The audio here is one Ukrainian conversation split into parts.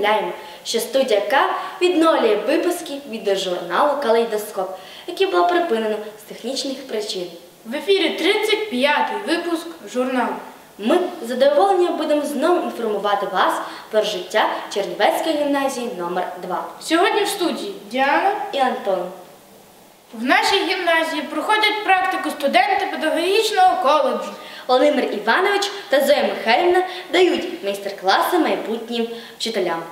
Повідомляємо, що студія К відновлює випуски відеожурналу Калейдоскоп, який було припинено з технічних причин. В ефірі 35-й випуск журналу. Ми з задоволенням будемо знову інформувати вас про життя Чернівецької гімназії номер 2 Сьогодні в студії Діана. і Антон. В нашій гімназії проходять практику студенти педагогічного коледжу. Володимир Іванович та Зоя Михайлівна дають майстер-класи майбутнім вчителям.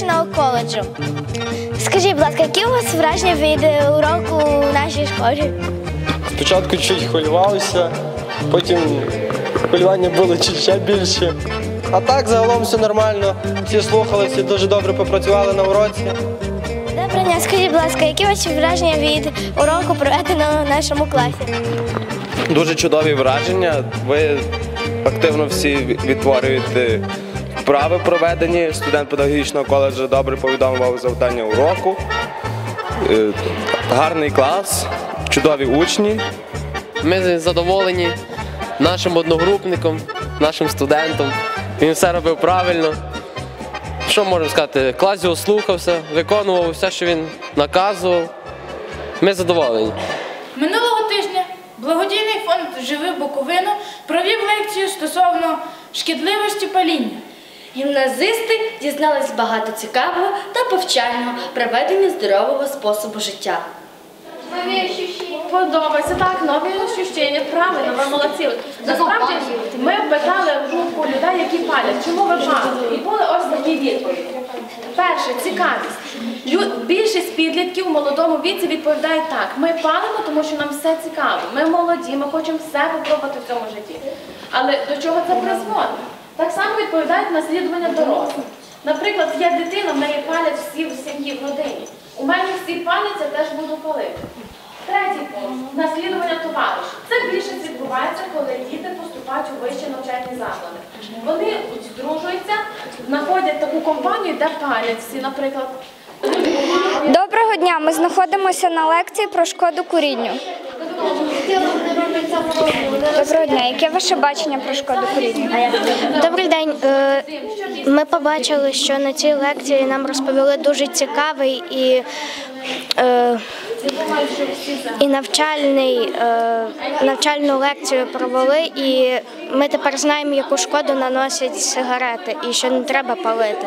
Педагогічного коледжу. Скажіть, будь ласка, які у вас враження від е, уроку у нашій школі? Спочатку чуть хвилювалися, потім хвилювання було чуть ще більше. А так загалом все нормально. Всі слухали, всі дуже добре попрацювали на уроці. Доброго дня, скажіть, будь ласка, які ваші враження від уроку проведеного в нашому класі? Дуже чудові враження. Ви активно всі відтворюєте вправи проведені. Студент педагогічного коледжу добре повідомив завдання уроку. Е, Гарний клас, чудові учні. Ми задоволені нашим одногрупником, нашим студентом. Він все робив правильно. Що можемо сказати? Клас його слухався, виконував все, що він наказував. Ми задоволені. Минулого тижня благодійний фонд Живи Буковину провів лекцію стосовно шкідливості паління. Гімназисти дізнались багато цікавого та повчального про ведення здорового способу життя. Подобається так, нові ощущення, правильно, ви молодці. Насправді ми питали групу людей, які палять, чому ви палите? І були ось такі відповіді. Перше, цікавість. Більшість підлітків у молодому віці відповідають так: ми палимо, тому що нам все цікаво. Ми молоді, ми хочемо все попробувати в цьому житті. Але до чого це призводить? Так само відповідають наслідування дорослих. Наприклад, є дитина, в неї палять всі в сім'ї в родині. У мене всі палять, я теж буду палити. Третій пункт наслідування товаришів. Це більше відбувається, коли діти поступають у вищі навчальні заклади. Вони здружуються, знаходять таку компанію, де палять всі, наприклад. Доброго дня! Ми знаходимося на лекції про шкоду курінню. Доброго дня, яке ваше бачення про шкоду курінню? Добрий день. Е, Ми побачили, що на цій лекції нам розповіли дуже цікавий і, е, і навчальний, е, навчальну лекцію провели, і ми тепер знаємо, яку шкоду наносять сигарети і що не треба палити.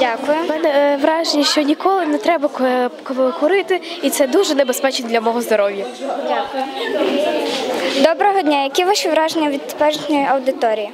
Дякую. У мене е, враження, що ніколи не треба ку- ку- курити, і це дуже небезпечно для мого здоров'я. Дякую. Доброго дня, які ваші враження від теперішньої аудиторії?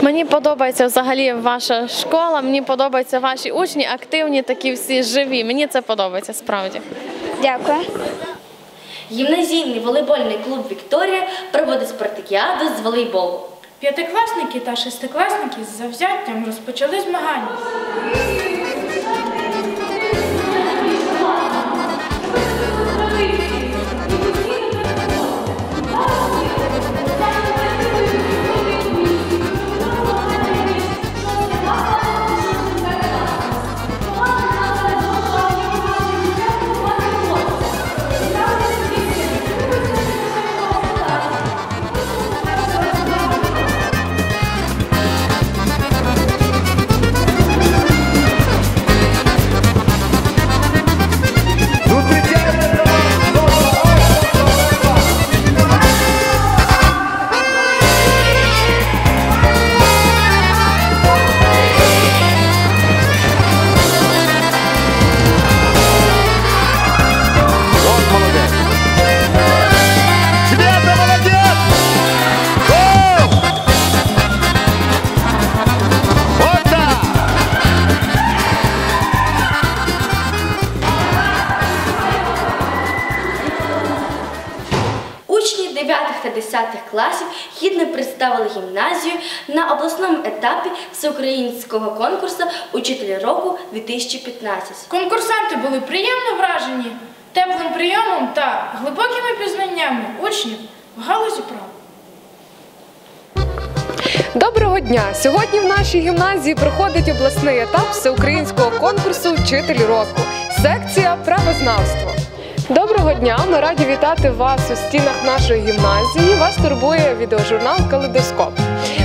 Мені подобається взагалі ваша школа, мені подобаються ваші учні, активні, такі всі живі. Мені це подобається справді. Дякую. Гімназійний волейбольний клуб Вікторія проводить спартакіаду з волейболу. П'ятикласники та шестикласники з завзяттям розпочали змагання. Етапі всеукраїнського конкурсу Учитель року 2015. Конкурсанти були приємно вражені теплим прийомом та глибокими пізнаннями учнів в галузі права. Доброго дня! Сьогодні в нашій гімназії проходить обласний етап всеукраїнського конкурсу Вчитель року. Секція правознавство. Доброго дня! Ми раді вітати вас у стінах нашої гімназії. Вас турбує відеожурнал Калейдоскоп.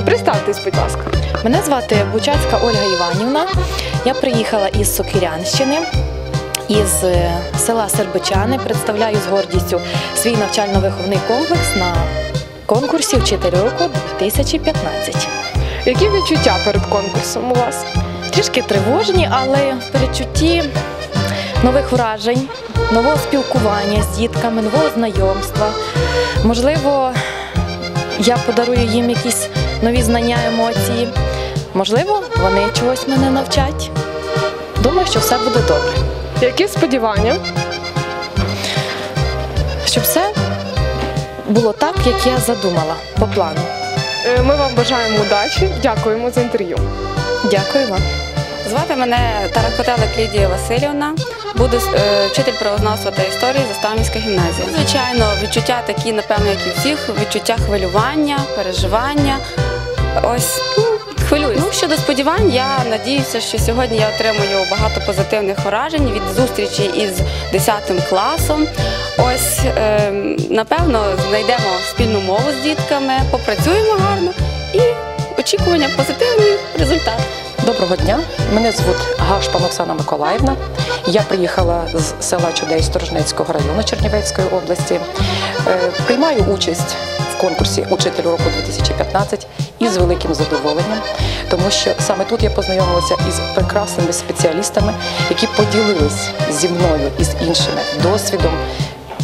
Представтесь, будь ласка. Мене звати Бучацька Ольга Іванівна. Я приїхала із Сокирянщини, із е, села Сербичани. Представляю з гордістю свій навчально-виховний комплекс на конкурсі Вчитель року 2015. Які відчуття перед конкурсом у вас? Трішки тривожні, але в передчутті нових вражень, нового спілкування з дітками, нового знайомства. Можливо, я подарую їм якісь нові знання, емоції. Можливо, вони чогось мене навчать. Думаю, що все буде добре. Які сподівання? Щоб все було так, як я задумала по плану. Е, Ми вам бажаємо удачі. Дякуємо за інтерв'ю. Дякую вам. Звати мене Таракотелик Лідія Васильівна. Буду е, вчитель правознавства та історії Заставницька гімназія. Звичайно, відчуття такі, напевно, як і всіх, відчуття хвилювання, переживання. Ось ну, хвилююсь. Ну, щодо сподівань, я надіюся, що сьогодні я отримую багато позитивних вражень від зустрічі із 10 класом. Ось, е, напевно, знайдемо спільну мову з дітками, попрацюємо гарно і очікування позитивний результат. Доброго дня, мене звуть Гашпан Оксана Миколаївна. Я приїхала з села Чудей Сторожнецького району Чернівецької області. Е, Приймаю участь в конкурсі Учитель року 2015 із великим задоволенням, тому що саме тут я познайомилася із прекрасними спеціалістами, які поділились зі мною і з іншими досвідом.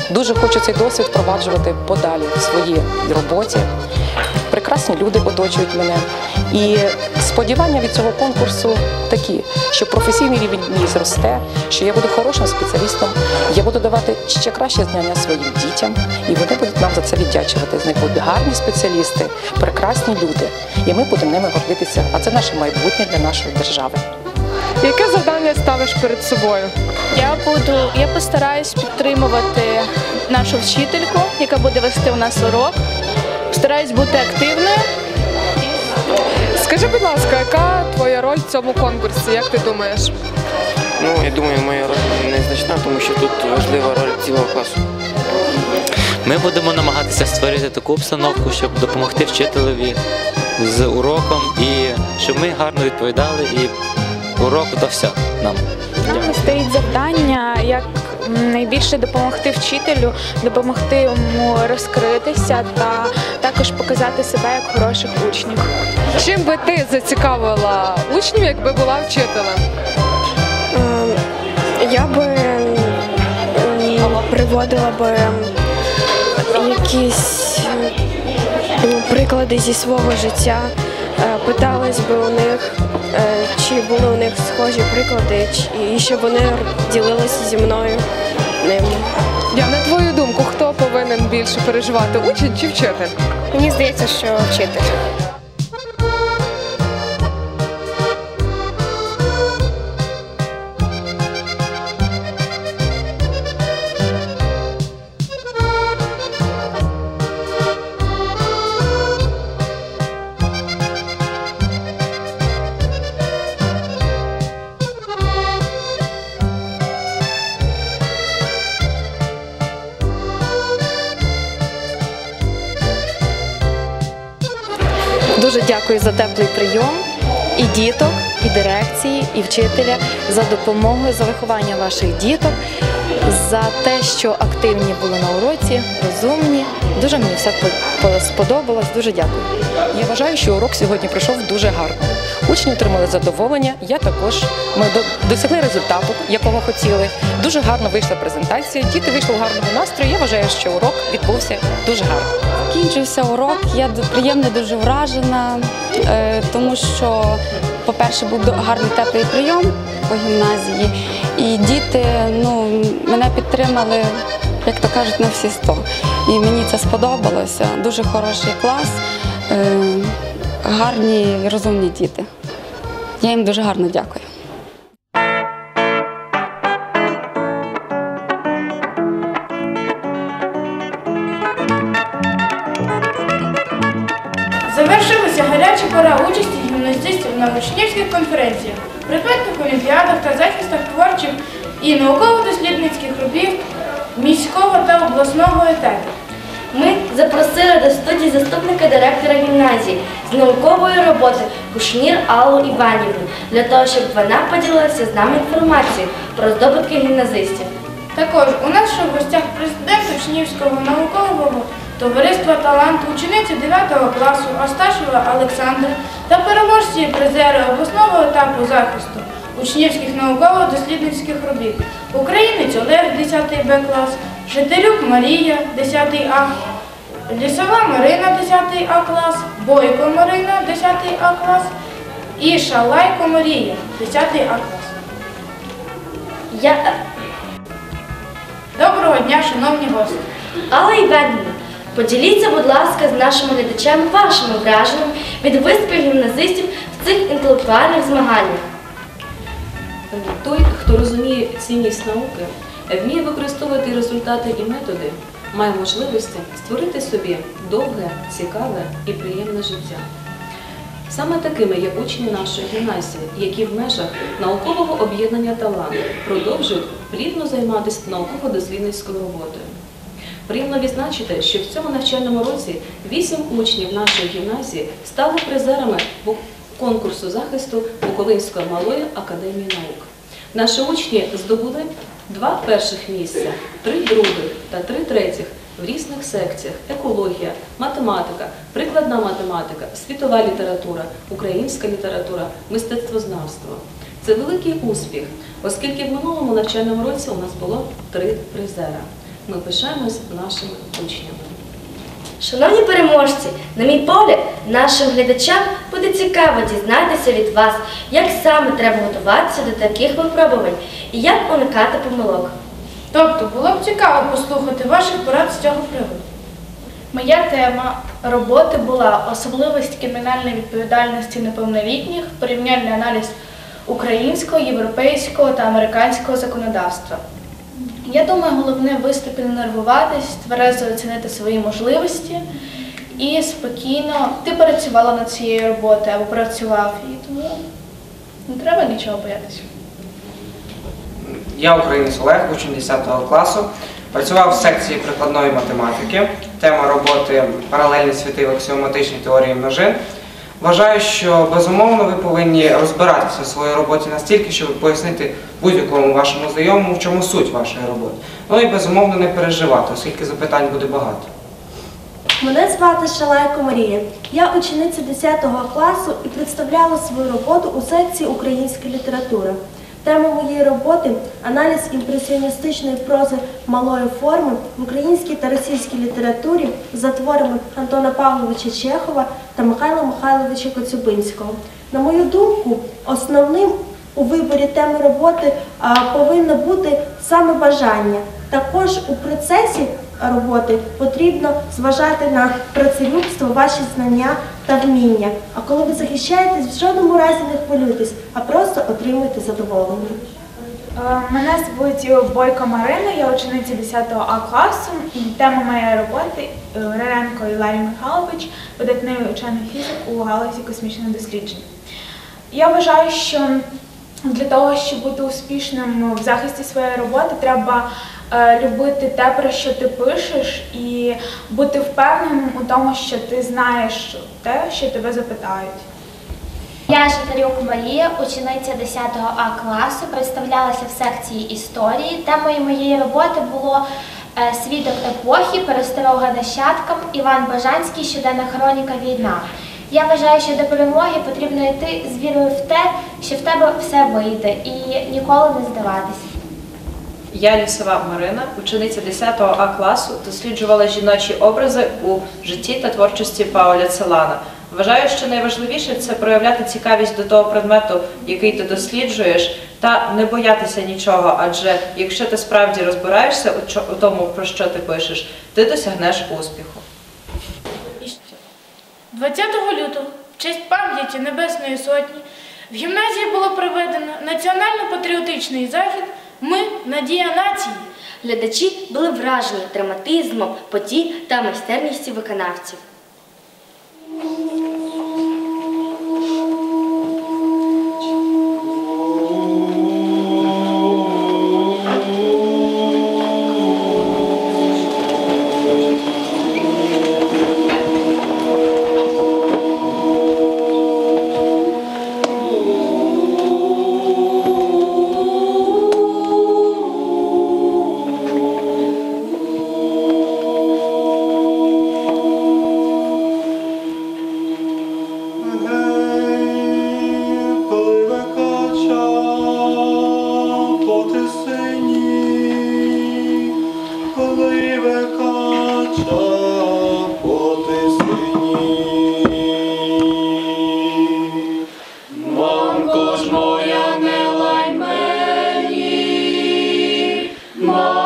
Дуже хочу цей досвід впроваджувати подалі в своїй роботі. Прекрасні люди оточують мене. І сподівання від цього конкурсу такі, що професійний рівень мій зросте, що я буду хорошим спеціалістом, я буду давати ще краще знання своїм дітям, і вони будуть нам за це віддячувати. З них будуть гарні спеціалісти, прекрасні люди, і ми будемо ними гордитися. А це наше майбутнє для нашої держави. Яке завдання ставиш перед собою? Я буду, я постараюсь підтримувати нашу вчительку, яка буде вести у нас урок. Постараюсь бути активною. Скажи, будь ласка, яка твоя роль в цьому конкурсі? Як ти думаєш? Ну, я думаю, моя роль незначна, тому що тут важлива роль цілого класу. Ми будемо намагатися створити таку обстановку, щоб допомогти вчителеві з уроком і щоб ми гарно відповідали і урок дався нам. Нам стоїть завдання, як найбільше допомогти вчителю, допомогти йому розкритися та також показати себе як хороших учнів. Чим би ти зацікавила учнів, якби була вчителем? Я би приводила би якісь приклади зі свого життя, е, питалась би у них, чи були у них схожі приклади, і щоб вони ділилися зі мною ними. Я на твою думку, хто повинен більше переживати, учень чи вчитель? Мені здається, що вчитель. Дякую за теплий прийом і діток, і дирекції, і вчителя за допомогу, за виховання ваших діток, за те, що активні були на уроці, розумні. Дуже мені все по- по- сподобалось. Дуже дякую. Я вважаю, що урок сьогодні пройшов дуже гарно. Учні отримали задоволення. Я також ми досягли результату, якого хотіли. Дуже гарно вийшла презентація. Діти вийшли в гарному настрої. Я вважаю, що урок відбувся дуже гарно. Закінчився урок, я приємно дуже вражена, е, тому що по-перше, був гарний теплий прийом по гімназії, і діти ну, мене підтримали, як то кажуть, на всі сто. І мені це сподобалося. Дуже хороший клас, е, гарні розумні діти. Я їм дуже гарно дякую. Завершилася гаряча пора участі гімназистів на учнівських конференціях, предметних олімпіадах та захистах творчих і науково-дослідницьких робіт міського та обласного етапу. Ми запросили до студії заступника директора гімназії з наукової роботи Кушнір Аллу Іванівну для того, щоб вона поділилася з нами інформацією про здобутки гімназистів. Також у нас в гостях президент Учнівського наукового товариства таланту, учениця 9 класу Асташева Олександра та переможці і призери обласного етапу захисту учнівських науково-дослідницьких робіт. Українець Олег 10 Б клас, Жителюк Марія 10 А, Лісова Марина 10 А клас, Бойко Марина 10 А клас і Шалайко Марія 10 А клас. Я... Доброго дня, шановні гості! Алла Іванівна, поділіться, будь ласка, з нашими глядачами вашими враженнями від виступів гімназистів в цих інтелектуальних змаганнях. Той, хто розуміє цінність науки, вміє використовувати результати і методи, має можливості створити собі довге, цікаве і приємне життя. Саме такими є учні нашої гімназії, які в межах наукового об'єднання талант продовжують плідно займатися науково-дослідницькою роботою. Приємно відзначити, що в цьому навчальному році вісім учнів нашої гімназії стали призерами конкурсу захисту Буковинської малої академії наук. Наші учні здобули два перших місця, три других та три третіх в різних секціях: екологія, математика, прикладна математика, світова література, українська література, мистецтвознавство. Це великий успіх, оскільки в минулому навчальному році у нас було три призера. Ми пишаємось нашими учнями. Шановні переможці, на мій погляд, нашим глядачам буде цікаво дізнатися від вас, як саме треба готуватися до таких випробувань і як уникати помилок. Тобто було б цікаво послухати ваших порад з цього приводу. Моя тема роботи була особливість кримінальної відповідальності неповнолітніх, порівняльний аналіз українського, європейського та американського законодавства. Я думаю, головне в виступі не нервуватись, тверезо оцінити свої можливості і спокійно. Ти працювала над цією роботою або працював, і тому не треба нічого боятися. Я українець Олег, учень 10 класу. Працював в секції прикладної математики. Тема роботи паралельні світи в аксіоматичній теорії множин. Вважаю, що безумовно ви повинні розбиратися в своїй роботі настільки, щоб пояснити будь-якому вашому знайомому, в чому суть вашої роботи. Ну і безумовно не переживати, оскільки запитань буде багато. Мене звати Шалайко Марія. Я учениця 10 класу і представляла свою роботу у секції українська література. Тема моєї роботи аналіз імпресіоністичної прози малої форми в українській та російській літературі за творами Антона Павловича Чехова та Михайла Михайловича Коцюбинського. На мою думку, основним у виборі теми роботи повинно бути саме бажання. Також у процесі роботи потрібно зважати на працелюбство, ваші знання та вміння. А коли ви захищаєтесь, в жодному разі не хвилюйтесь, а просто отримуйте задоволення. Е, Мене звуть Бойко Марина, я учениця 10 А класу. Тема моєї роботи е, Реренко Іларій Михайлович, видатний учений фізик у галузі космічних досліджень. Я вважаю, що для того, щоб бути успішним в захисті своєї роботи, треба любити те, про що ти пишеш, і бути впевненим у тому, що ти знаєш те, що тебе запитають. Я Житарюк Марія, учениця 10 А класу, представлялася в секції історії. Темою моєї роботи було е, свідок епохи, пересторога нащадкам, Іван Бажанський, щоденна хроніка війна. Я вважаю, що до перемоги потрібно йти з вірою в те, що в тебе все вийде, і ніколи не здаватись. Я Лісова Марина, учениця 10 А класу, досліджувала жіночі образи у житті та творчості Пауля Целана. Вважаю, що найважливіше це проявляти цікавість до того предмету, який ти досліджуєш, та не боятися нічого, адже якщо ти справді розбираєшся у тому, про що ти пишеш, ти досягнеш успіху. 20 лютого, в честь пам'яті Небесної Сотні, в гімназії було проведено національно-патріотичний захід Ми надія нації. Глядачі були вражені драматизмом, подій та майстерністю виконавців. Мені,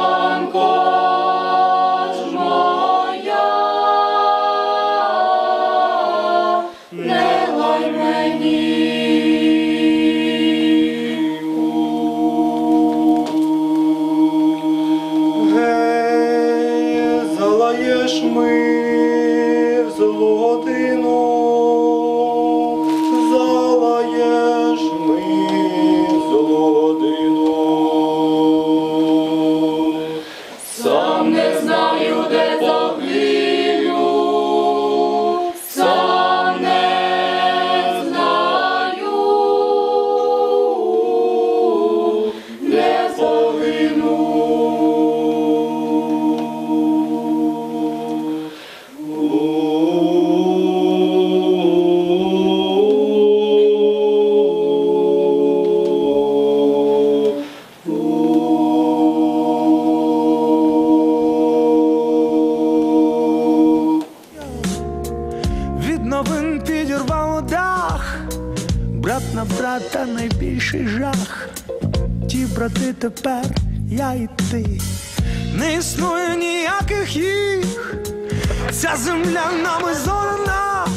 нами зорана.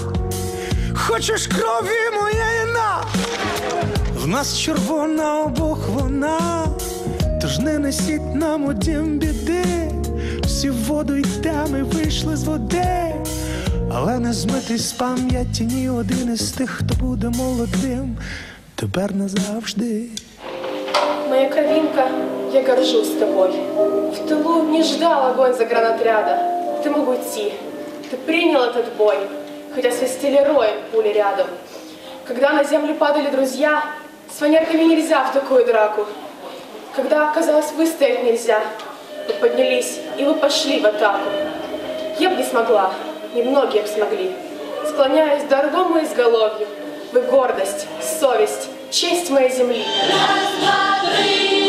Хочеш крові моєї на. В нас червона обох вона. Тож не несіть нам у дім біди. Всі в воду йдемо і вийшли з води. Але не змитий з пам'яті ні один із тих, хто буде молодим, тепер назавжди. Моя кровинка, я горжусь тобой. В тылу не ждал огонь загранотряда. Ты мог уйти. Ты принял этот бой, хотя свистели роем пули рядом. Когда на землю падали друзья, с фанерками нельзя в такую драку. Когда, казалось, выстоять нельзя, вы поднялись, и вы пошли в атаку. Я бы не смогла, немногие бы смогли. Склоняюсь дорогому изголовью, вы гордость, совесть, честь моей земли. Раз, два, три,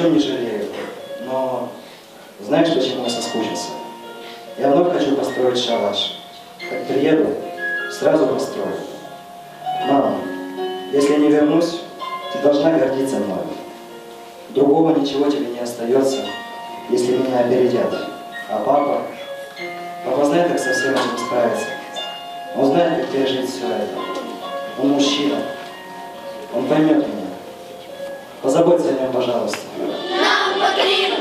чем не жалею. Но знаешь, почему я соскучился? Я вновь хочу построить шалаш. Как приеду, сразу построю. Мама, если не вернусь, ты должна гордиться мной. Другого ничего тебе не остается, если меня опередят. А папа, папа знает, как со всем этим справиться. Он знает, как пережить все это. Он мужчина. Он поймет меня. Позаботься о нем, пожалуйста. Нам потрібне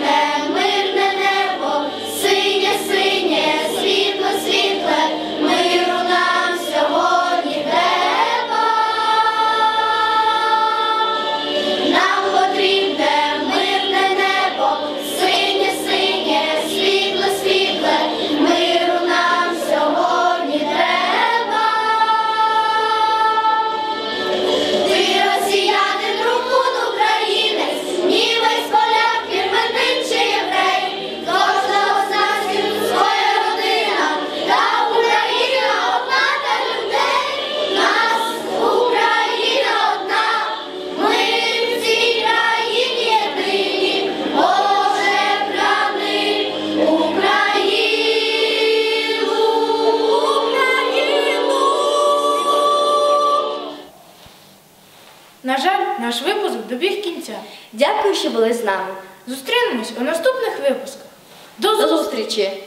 кінця. Дякую, що були з нами. Зустрінемось у наступних випусках. До зустрічі!